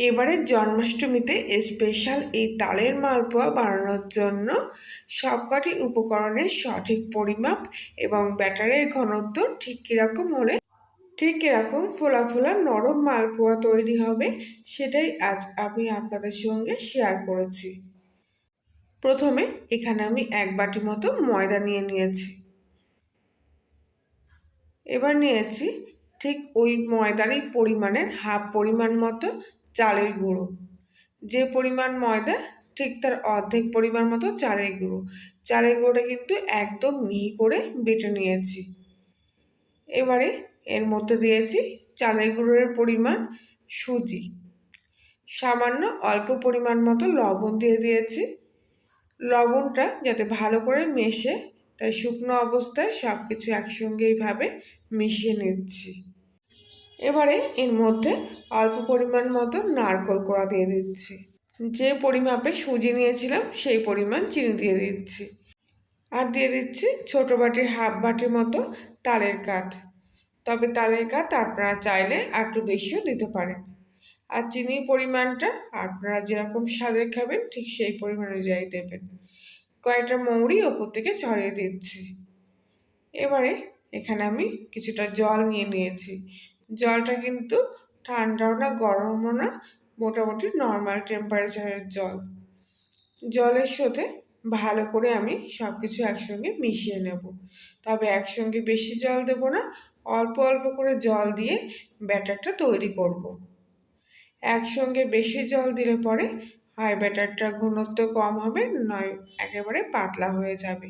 এবারে জন্মাষ্টমীতে স্পেশাল এই তালের মালপোয়া বানানোর জন্য সবকটি উপকরণের সঠিক পরিমাপ এবং ব্যাটারের ঘনত্ব ঠিক কীরকম হলে ঠিক কীরকম ফোলা ফোলা নরম মালপোয়া তৈরি হবে, সেটাই আজ আমি আপনাদের সঙ্গে শেয়ার করেছি। প্রথমে এখানে আমি এক বাটি মতো ময়দা নিয়ে নিয়েছি। এবার নিয়েছি ঠিক ওই ময়দারই পরিমাণের হাফ পরিমাণ মতো চালের গুঁড়ো। যে পরিমাণ ময়দা, ঠিক তার অর্ধেক পরিমাণ মতো চালের গুঁড়ো। চালের গুঁড়োটা কিন্তু একদম মিহি করে বেটে নিয়েছি। এবারে এর মধ্যে দিয়েছি চালের গুঁড়োর পরিমাণ সুজি। সামান্য অল্প পরিমাণ মতো লবণ দিয়ে দিয়েছি। লবণটা যাতে ভালো করে মেশে তাই শুকনো অবস্থায় সব কিছু একসঙ্গে এইভাবে মিশিয়ে নিচ্ছি। এবারে এর মধ্যে অল্প পরিমাণ মতো নারকল কোড়া দিয়ে দিচ্ছি। যে পরিমাপে সুজি নিয়েছিলাম, সেই পরিমাণ চিনি দিয়ে দিচ্ছি। আর দিয়ে দিচ্ছি ছোটো বাটির হাফ বাটির মতো তালের কাঠ। তবে তালের কাঠ আপনারা চাইলে একটু বেশিও দিতে পারেন। আর চিনির পরিমাণটা আপনারা যেরকম স্বাদের খাবেন, ঠিক সেই পরিমাণ অনুযায়ী দেবেন। কয়েকটা মৌরি ওপর থেকে ছড়িয়ে দিচ্ছি। এবারে এখানে আমি কিছুটা জল নিয়ে নিয়েছি। জলটা কিন্তু ঠান্ডাও না, গরমও না, মোটামুটি নর্মাল টেম্পারেচারের জল জলের সাথে ভালো করে আমি সব কিছু একসঙ্গে মিশিয়ে নেব তবে একসঙ্গে বেশি জল দেব না, অল্প অল্প করে জল দিয়ে ব্যাটারটা তৈরি করব। একসঙ্গে বেশি জল দিলে পরে হয় ব্যাটারটা ঘনত্ব কম হবে, নয়, একেবারে পাতলা হয়ে যাবে।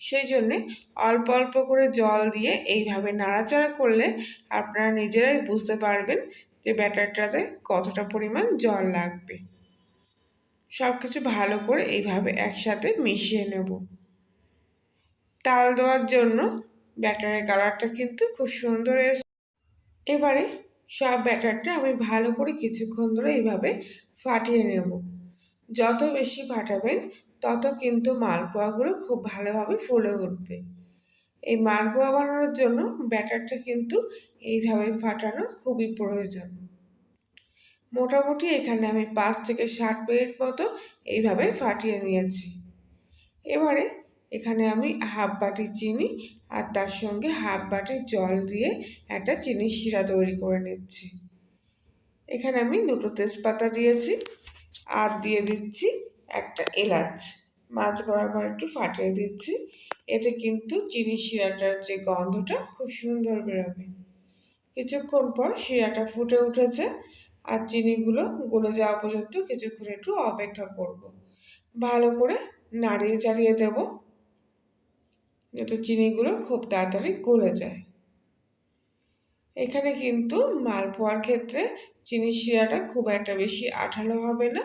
সেই জন্যে অল্প অল্প করে জল দিয়ে এইভাবে নাড়াচাড়া করলে আপনারা নিজেরাই বুঝতে পারবেন যে ব্যাটারটাতে কতটা পরিমাণ জল লাগবে। সব কিছু ভালো করে এইভাবে একসাথে মিশিয়ে নেব। তাল দেওয়ার জন্য ব্যাটারের কালারটা কিন্তু খুব সুন্দর এসে এবারে সব ব্যাটারটা আমি ভালো করে কিছুক্ষণ ধরে এইভাবে ফাটিয়ে নেব। যত বেশি ফাটাবেন, তত কিন্তু মালপোয়াগুলো খুব ভালোভাবে ফুলে উঠবে। এই মালপোয়া বানানোর জন্য ব্যাটারটা কিন্তু এইভাবে ফাটানো খুবই প্রয়োজন। মোটামুটি এখানে আমি পাঁচ থেকে ষাট মিনিট মতো এইভাবে ফাটিয়ে নিয়েছি। এবারে এখানে আমি হাফ বাটি চিনি আর তার সঙ্গে হাফ বাটি জল দিয়ে একটা চিনি শিরা তৈরি করে নিচ্ছি। এখানে আমি দুটো তেজপাতা দিয়েছি। আর দিয়ে দিচ্ছি একটা এলাচ। মাছ বরাবর একটু ফাটিয়ে দিচ্ছি। এতে কিন্তু চিনি শিরাটার যে গন্ধটা খুব সুন্দর বেরোবে। কিছুক্ষণ পর শিরাটা ফুটে উঠেছে আর চিনিগুলো গলে যাওয়া পর্যন্ত কিছুক্ষণ একটু অপেক্ষা করব। ভালো করে নাড়িয়ে চাড়িয়ে দেব। যাতে চিনিগুলো খুব তাড়াতাড়ি গলে যায়। এখানে কিন্তু মাল পোয়ার ক্ষেত্রে চিনি শিরাটা খুব একটা বেশি আঠালো হবে না।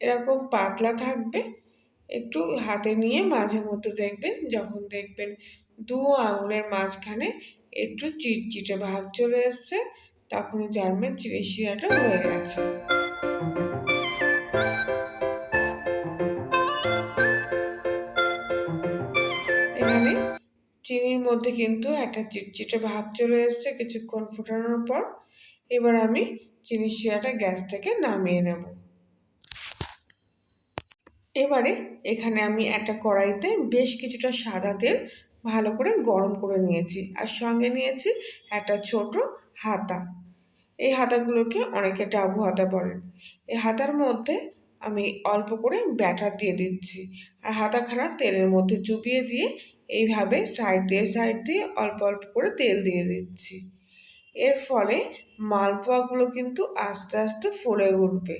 এরকম পাতলা থাকবে। একটু হাতে নিয়ে মাঝে মধ্যে দেখবেন, যখন দেখবেন দু আঙুলের মাঝখানে একটু চিটচিটে ভাব চলে এসছে তখন জানবেন চিনি শিরাটা হয়ে গেছে। চিনির মধ্যে কিন্তু একটা চিটচিটে ভাব চলে এসছে কিছুক্ষণ ফোটানোর পর। এবার আমি চিনি শিরাটা গ্যাস থেকে নামিয়ে নেব। এবারে এখানে আমি একটা কড়াইতে বেশ কিছুটা সাদা তেল ভালো করে গরম করে নিয়েছি আর সঙ্গে নিয়েছি একটা ছোট হাতা। এই হাতাগুলোকে অনেকে ডাবু হাতা বলেন। এই হাতার মধ্যে আমি অল্প করে ব্যাটার দিয়ে দিচ্ছি আর হাতা হাতাখানা তেলের মধ্যে চুপিয়ে দিয়ে এইভাবে সাইড দিয়ে সাইড দিয়ে অল্প অল্প করে তেল দিয়ে দিচ্ছি। এর ফলে মালপোয়াগুলো কিন্তু আস্তে আস্তে ফুলে উঠবে।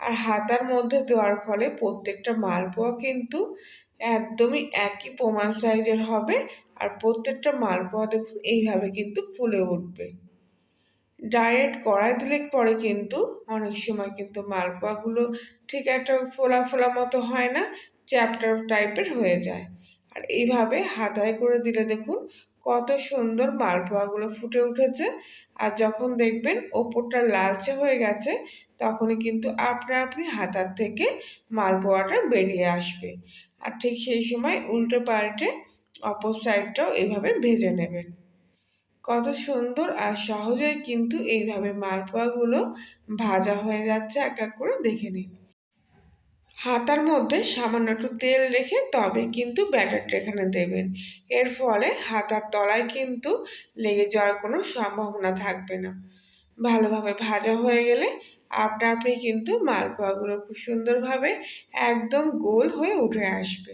আর হাতার মধ্যে দেওয়ার ফলে প্রত্যেকটা মালপোয়া কিন্তু একদমই একই প্রমাণ সাইজের হবে আর প্রত্যেকটা মালপোয়া দেখুন এইভাবে কিন্তু ফুলে উঠবে। ডাইরেক্ট কড়াই দিলে পরে কিন্তু অনেক সময় কিন্তু মালপোয়াগুলো ঠিক একটা ফোলা ফোলা মতো হয় না চ্যাপ্টার টাইপের হয়ে যায়। আর এইভাবে হাতায় করে দিলে দেখুন কত সুন্দর মালপোয়াগুলো ফুটে উঠেছে। আর যখন দেখবেন ওপরটা লালচে হয়ে গেছে, তখনই কিন্তু আপনা আপনি হাতার থেকে মালপোয়াটা বেরিয়ে আসবে। আর ঠিক সেই সময় উল্টো পাল্টে অপর সাইডটাও এভাবে ভেজে নেবেন। কত সুন্দর আর সহজেই কিন্তু এইভাবে মালপোয়াগুলো ভাজা হয়ে যাচ্ছে, এক এক করে দেখে নিন। হাতার মধ্যে সামান্য একটু তেল রেখে তবে কিন্তু ব্যাটারটা এখানে দেবেন। এর ফলে হাতার তলায় কিন্তু লেগে যাওয়ার কোনো সম্ভাবনা থাকবে না। ভালোভাবে ভাজা হয়ে গেলে আপনা আপনি কিন্তু মালপোয়াগুলো খুব সুন্দরভাবে একদম গোল হয়ে উঠে আসবে।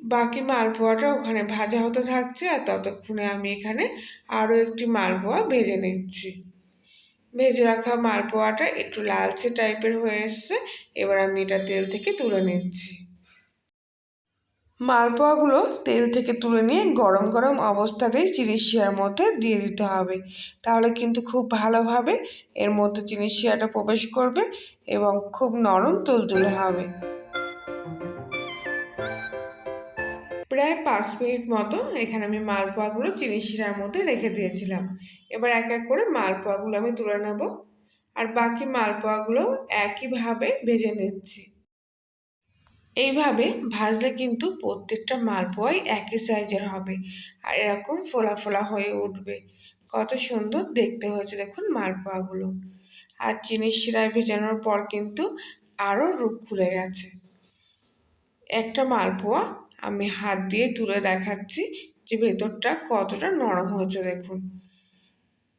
বাকি মালপোয়াটা ওখানে ভাজা হতে থাকছে আর ততক্ষণে আমি এখানে আরও একটি মালপোয়া ভেজে নিচ্ছি। ভেজে রাখা মালপোয়াটা একটু লালচে টাইপের হয়ে এসছে। এবার আমি এটা তেল থেকে তুলে নিচ্ছি। মালপোয়াগুলো তেল থেকে তুলে নিয়ে গরম গরম অবস্থাতেই চিনি শিয়ার মধ্যে দিয়ে দিতে হবে। তাহলে কিন্তু খুব ভালোভাবে এর মধ্যে চিনি শিয়াটা প্রবেশ করবে এবং খুব নরম তুলতুলে হবে। প্রায় পাঁচ মিনিট মতো এখানে আমি মালপোয়াগুলো চিনি শিরার মধ্যে রেখে দিয়েছিলাম। এবার এক এক করে মালপোয়াগুলো আমি তুলে নেব। আর বাকি মালপোয়াগুলো একইভাবে ভেজে নিচ্ছি। এইভাবে ভাজলে কিন্তু প্রত্যেকটা মালপোয়াই একই সাইজের হবে। আর এরকম ফোলা ফোলা হয়ে উঠবে। কত সুন্দর দেখতে হয়েছে দেখুন মালপোয়াগুলো। আর চিনির শিরায় ভেজানোর পর কিন্তু আরও রূপ খুলে গেছে। একটা মালপোয়া আমি হাত দিয়ে তুলে দেখাচ্ছি যে ভেতরটা কতটা নরম হয়েছে, দেখুন।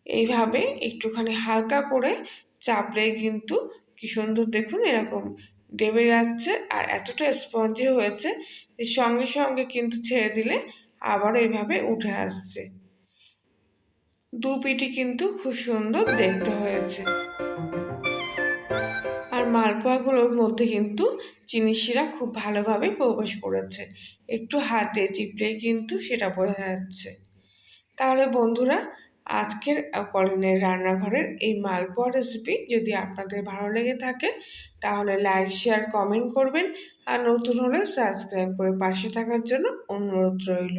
এইভাবে একটুখানি হালকা করে চাপলে কিন্তু কি সুন্দর, দেখুন এরকম ডেবে যাচ্ছে আর এতটা স্পঞ্জি হয়েছে যে সঙ্গে সঙ্গে কিন্তু ছেড়ে দিলে আবারও এইভাবে উঠে আসছে। দু পিটি কিন্তু খুব সুন্দর দেখতে হয়েছে। মালপোয়াগুলোর মধ্যে কিন্তু চিনি খুব ভালোভাবে প্রবেশ করেছে। একটু হাতে চিপড়ে কিন্তু সেটা বোঝা যাচ্ছে। তাহলে বন্ধুরা, আজকের কলিনের রান্নাঘরের এই মালপোয়া রেসিপি যদি আপনাদের ভালো লেগে থাকে, তাহলে লাইক শেয়ার কমেন্ট করবেন আর নতুন হলে সাবস্ক্রাইব করে পাশে থাকার জন্য অনুরোধ রইল।